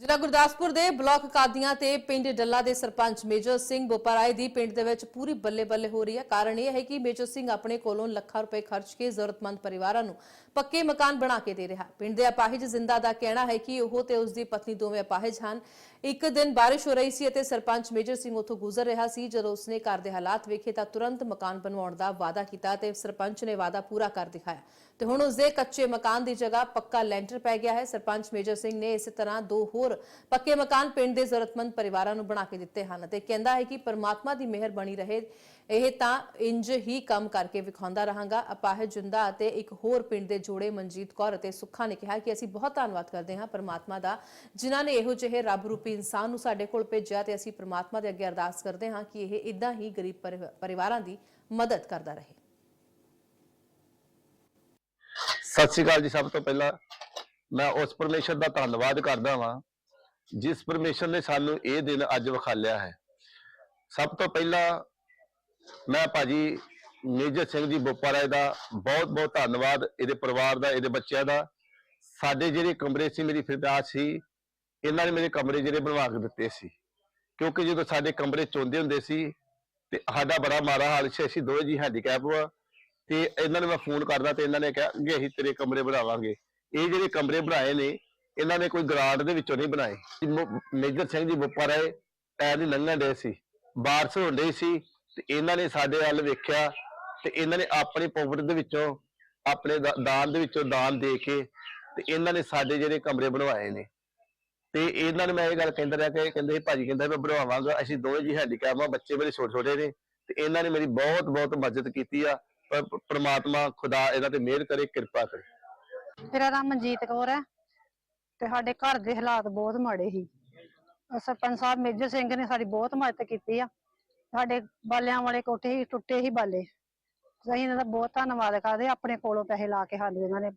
ਜ਼ਿਲ੍ਹਾ ਗੁਰਦਾਸਪੁਰ ਦੇ ਬਲਾਕ ਕਾਦੀਆਂ ਤੇ ਪਿੰਡ ਡੱਲਾ ਦੇ ਸਰਪੰਚ ਮੇਜਰ ਸਿੰਘ ਬੋਪਰਾਏ ਦੀ ਪਿੰਡ ਦੇ ਵਿੱਚ ਪੂਰੀ ਬੱਲੇ-ਬੱਲੇ ਹੋ ਰਹੀ ਹੈ। ਕਾਰਨ ਇਹ ਹੈ ਕਿ ਮੇਜਰ ਸਿੰਘ ਆਪਣੇ ਕੋਲੋਂ ਲੱਖਾਂ ਰੁਪਏ ਖਰਚ ਕੇ ਜ਼ਰੂਰਤਮੰਦ ਪਰਿਵਾਰਾਂ ਨੂੰ ਪੱਕੇ ਮਕਾਨ ਬਣਾ ਕੇ ਦੇ ਰਿਹਾ ਪਿੰਡ ਦੇ ਅਪਾਹਿਜ ਜ਼ਿੰਦਾ ਦਾ ਕਹਿਣਾ ਹੈ ਕਿ ਉਹ ਤੇ ਉਸ ਦੀ ਪਤਨੀ ਦੋਵੇਂ ਅਪਾਹਿਜ ਹਨ। ਇੱਕ ਦਿਨ ਬਾਰਿਸ਼ ਹੋ ਰਹੀ ਸੀ ਅਤੇ ਸਰਪੰਚ ਮੇਜਰ ਸਿੰਘ ਉੱਥੋਂ ਗੁਜ਼ਰ ਰਿਹਾ ਸੀ। ਜਦੋਂ ਉਸਨੇ ਘਰ ਦੇ ਹਾਲਾਤ ਵੇਖੇ ਤਾਂ ਤੁਰੰਤ ਮਕਾਨ ਬਣਵਾਉਣ ਦਾ ਵਾਅਦਾ ਕੀਤਾ ਤੇ ਸਰਪੰਚ ਨੇ ਵਾਅਦਾ ਪੂਰਾ ਕਰ ਦਿਖਾਇਆ। ਤੇ ਹੁਣ ਉਸਦੇ ਕੱਚੇ ਮਕਾਨ ਦੀ ਜਗ੍ਹਾ ਪੱਕਾ ਲੈਂਟਰ ਪੈ ਗਿਆ ਹੈ। ਸਰਪੰਚ ਮੇਜਰ ਸਿੰਘ ਨੇ ਇਸੇ ਤਰ੍ਹਾਂ ਦੋ ਹੋਰ ਪੱਕੇ ਮਕਾਨ ਪਿੰਡ ਦੇ ਜ਼ਰੂਰਤਮੰਦ ਪਰਿਵਾਰਾਂ ਨੂੰ ਬਣਾ ਕੇ ਦਿੱਤੇ ਹਨ ਤੇ ਕਹਿੰਦਾ ਹੈ ਕਿ ਪਰਮਾਤਮਾ ਦੀ ਮਿਹਰ ਬਣੀ ਰਹੇ, ਇਹ ਤਾਂ ਇੰਜ ਹੀ ਕੰਮ ਕਰਕੇ ਵਿਖਾਉਂਦਾ ਰਹਾਂਗਾ। ਅਪਾਹਿਜ ਜੁੰਦਾ ਅਤੇ ਇੱਕ ਹੋਰ ਪਿੰਡ ਦੇ ਜੋੜੇ ਮਨਜੀਤ ਕੌਰ ਅਤੇ ਸੁੱਖਾ ਨੇ ਕਿਹਾ ਕਿ ਅਸੀਂ ਬਹੁਤ ਧੰਨਵਾਦ ਕਰਦੇ ਹਾਂ ਪਰਮਾਤਮਾ ਦਾ, ਜਿਨ੍ਹਾਂ ਨੇ ਇਹੋ ਜਿਹੇ ਰੱਬ ਰੂਪੀ ਇਨਸਾਨ ਨੂੰ ਸਾਡੇ ਕੋਲ ਭੇਜਿਆ ਤੇ ਅਸੀਂ ਪਰਮਾਤਮਾ ਦੇ ਅੱਗੇ ਅਰਦਾਸ ਕਰਦੇ ਹਾਂ ਕਿ ਇਹ ਇਦਾਂ ਹੀ ਗਰੀਬ ਪਰਿਵ- ਪਰਿਵਾਰਾਂ ਦੀ ਮਦਦ ਕਰਦਾ ਰਹੇ। ਸਤਿ ਸ਼੍ਰੀ ਅਕਾਲ ਜੀ ਸਭ ਤੋਂ ਪਹਿਲਾਂ। ਮੈਂ ਉਸ ਪਰਮੇਸ਼ਰ ਦਾ ਧੰਨਵਾਦ ਕਰਦਾ ਹਾਂ ਜਿਸ ਪਰਮੇਸ਼ਰ ਨੇ ਸਾਨੂੰ ਇਹ ਦਿਨ ਅੱਜ ਵਿਖਾਲਿਆ ਹੈ। ਸਭ ਤੋਂ ਪਹਿਲਾਂ ਮੈਂ ਭਾਜੀ ਮੇਜਰ ਸਿੰਘ ਜੀ ਬੋਪਾਰਾਏ ਦਾ ਬਹੁਤ ਬਹੁਤ ਧੰਨਵਾਦ, ਇਹਦੇ ਪਰਿਵਾਰ ਦਾ, ਇਹਦੇ ਬੱਚਿਆਂ ਦਾ। ਸਾਡੇ ਜਿਹੜੇ ਕਮਰੇ ਸੀ, ਮੇਰੀ ਫਿਰਦਾਸ ਸੀ, ਇਹਨਾਂ ਨੇ ਮੇਰੇ ਕਮਰੇ ਜਿਹੜੇ ਬਣਵਾ ਕੇ ਦਿੱਤੇ ਸੀ। ਕਿਉਂਕਿ ਜਦੋਂ ਸਾਡੇ ਕਮਰੇ ਚੋਂਦੇ ਹੁੰਦੇ ਸੀ, ਤੇ ਸਾਡਾ ਬੜਾ ਮਾੜਾ ਹਾਲ ਸੀ, ਅਸੀਂ ਦੋਵੇਂ ਜੀ ਹੈਂਡੀਕੈਪ ਵਾ, ਤੇ ਇਹਨਾਂ ਨੂੰ ਮੈਂ ਫੋਨ ਕਰਦਾ ਤੇ ਇਹਨਾਂ ਨੇ ਕਿਹਾ ਕਿ ਅਸੀਂ ਤੇਰੇ ਕਮਰੇ ਬਣਾਵਾਂਗੇ। ਇਹ ਜਿਹੜੇ ਕਮਰੇ ਬਣਾਏ ਨੇ ਇਹਨਾਂ ਨੇ ਕੋਈ ਗ੍ਰਾਂਟ ਦੇ ਵਿੱਚੋਂ ਨਹੀਂ ਬਣਾਏ। ਮੇਜਰ ਸਿੰਘ ਜੀ ਬੁੱਪਾ ਰਹੇ ਟਾਇਰ ਲੰਘਣ ਦੇ ਸੀ। ਬਾਰਿਸ਼ ਹੋਣ ਡਈ ਸੀ ਤੇ ਇਹਨਾਂ ਨੇ ਸਾਡੇ ਵੱਲ ਵੇਖਿਆ ਤੇ ਇਹਨਾਂ ਨੇ ਆਪਣੀ ਪੋਕਟ ਦੇ ਵਿੱਚੋਂ, ਆਪਣੇ ਦਾਨ ਦੇ ਵਿੱਚੋਂ ਦਾਨ ਦੇ ਕੇ ਤੇ ਇਹਨਾਂ ਨੇ ਸਾਡੇ ਜਿਹੜੇ ਕਮਰੇ ਬਣਵਾਏ ਨੇ। ਤੇ ਇਹਨਾਂ ਨੇ ਮੈਂ ਇਹ ਗੱਲ ਕਹਿੰਦਾ ਰਿਹਾ ਕਿ ਕਹਿੰਦੇ ਭਾਜੀ ਕਹਿੰਦਾ ਮੈਂ ਬਣਵਾਵਾਂਗਾ, ਅਸੀਂ ਦੋਵੇਂ ਜੀ ਹੈਂਡੀਕੈਪ ਆ, ਬੱਚੇ ਮੇਰੇ ਛੋਟੇ ਛੋਟੇ ਨੇ ਤੇ ਇਹਨਾਂ ਨੇ ਮੇਰੀ ਬਹੁਤ ਬਹੁਤ ਮਦਦ ਕੀਤੀ ਆ, ਪਰ ਪ੍ਰਮਾਤਮਾ ਖੁਦਾ ਇਹਨਾਂ ਤੇ ਮਿਹਰ ਕਰੇ, ਕਿਰਪਾ ਕਰੇ। ਮੇਰਾ ਨਾਮ ਮਨਜੀਤ ਕੌਰ ਹੈ। ਤੇ ਸਾਡੇ ਘਰ ਦੇ ਹਾਲਾਤ ਬਹੁਤ ਮਾੜੇ ਸੀ। ਸਰਪੰਚ ਸਾਹਿਬ ਮੇਜਰ ਸਿੰਘ ਨੇ ਸਾਡੀ ਬਹੁਤ ਮਦਦ ਕੀਤੀ ਆ। ਸਾਡੇ ਬਾਲਿਆਂ ਵਾਲੇ ਕੋਠੇ ਹੀ ਟੁੱਟੇ ਹੀ ਬਾਲੇ। ਅਸੀਂ ਇਹਨਾਂ ਦਾ ਬਹੁਤ ਧੰਨਵਾਦ ਕਰਦੇ ਆਪਣੇ ਕੋਲੋਂ ਪੈਸੇ ਲਾ ਕੇ ਸਾਨੂੰ ਇਹਨਾਂ ਨੇ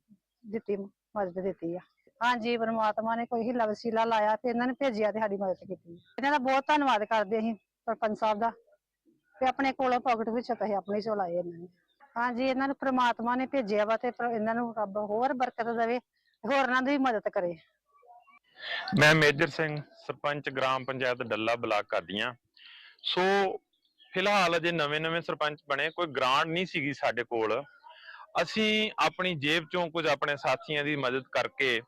ਦਿੱਤੀ, ਮਦਦ ਦਿੱਤੀ ਆ। ਹਾਂਜੀ, ਪਰਮਾਤਮਾ ਨੇ ਕੋਈ ਹਿੱਲਾ ਵਸੀਲਾ ਲਾਇਆ ਤੇ ਇਹਨਾਂ ਨੇ ਭੇਜਿਆ ਤੇ ਸਾਡੀ ਮਦਦ ਕੀਤੀ। ਇਹਨਾਂ ਦਾ ਬਹੁਤ ਧੰਨਵਾਦ ਕਰਦੇ ਅਸੀਂ ਸਰਪੰਚ ਸਾਹਿਬ ਦਾ ਤੇ ਆਪਣੇ ਕੋਲੋਂ ਪਾਕਟ ਵਿੱਚ ਪੈਸੇ ਆਪਣੇ ਚੋਂ ਲਾਏ ਇਹਨਾਂ ਨੇ। ਹਾਂਜੀ, ਇਹਨਾਂ ਨੂੰ ਪ੍ਰਮਾਤਮਾ ਨੇ ਭੇਜਿਆ ਵਾ ਤੇ ਇਹਨਾਂ ਨੂੰ ਰੱਬ ਹੋਰ ਬਰਕਤ ਦੇਵੇ ਹੋਰਨਾਂ ਦੀ ਵੀ ਮਦਦ ਕਰੇ। ਮੈਂ Major Singh, sarpanch gram panchayat Dalla block Qadian. So, ਫਿਲਹਾਲ ਅਜੇ ਨਵੇਂ-ਨਵੇਂ ਸਰਪੰਚ ਬਣੇ, ਕੋਈ ਗ੍ਰਾਂਟ ਨਹੀਂ ਸੀਗੀ ਸਾਡੇ ਕੋਲ। ਅਸੀਂ ਆਪਣੀ ਜੇਬ ਚੋਂ ਕੁਝ ਆਪਣੇ ਸਾਥੀਆਂ ਦੀ ਮਦਦ ਕਰਕੇ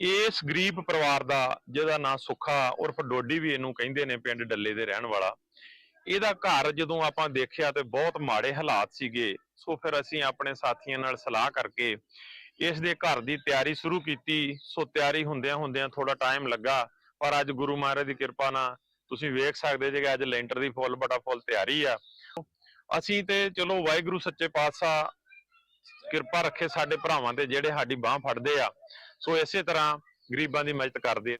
ਇਸ ਗਰੀਬ ਪਰਿਵਾਰ ਦਾ, ਜਿਹਦਾ ਨਾਂ ਸੁੱਖਾ ਉਰਫ ਡੋਡੀ ਵੀ ਇਹਨੂੰ ਕਹਿੰਦੇ ਨੇ ਪਿੰਡ ਡੱਲੇ ਦੇ ਰਹਿਣ ਵਾਲਾ, ਇਹਦਾ ਘਰ ਜਦੋਂ ਆਪਾਂ ਦੇਖਿਆ ਤੇ ਬਹੁਤ ਮਾੜੇ ਹਾਲਾਤ ਸੀਗੇ। ਸੋ ਫਿਰ ਅਸੀਂ ਆਪਣੇ ਸਾਥੀਆਂ ਨਾਲ ਸਲਾਹ ਕਰਕੇ ਇਸ ਦੇ ਘਰ ਦੀ ਤਿਆਰੀ ਸ਼ੁਰੂ ਕੀਤੀ। ਸੋ ਤਿਆਰੀ ਹੁੰਦਿਆਂ ਹੁੰਦਿਆਂ ਥੋੜਾ ਟਾਈਮ ਲੱਗਾ, ਪਰ ਅੱਜ ਗੁਰੂ ਮਹਾਰਾਜ ਦੀ ਕਿਰਪਾ ਨਾਲ ਤੁਸੀਂ ਵੇਖ ਸਕਦੇ ਜੇ ਕਿ ਅੱਜ ਲੈਂਟਰ ਦੀ ਫੁੱਲ ਬਟਾ ਫੁੱਲ ਤਿਆਰੀ ਆ। ਅਸੀਂ ਤੇ ਚਲੋ ਵਾਹਿਗੁਰੂ, ਸੱਚੇ ਪਾਤਸ਼ਾਹ ਕਿਰਪਾ ਰੱਖੇ ਸਾਡੇ ਭਰਾਵਾਂ ਤੇ ਜਿਹੜੇ ਸਾਡੀ ਬਾਹ ਫੜਦੇ ਆ। ਸੋ ਇਸੇ ਤਰ੍ਹਾਂ ਗਰੀਬਾਂ ਦੀ ਮਦਦ ਕਰਦੇ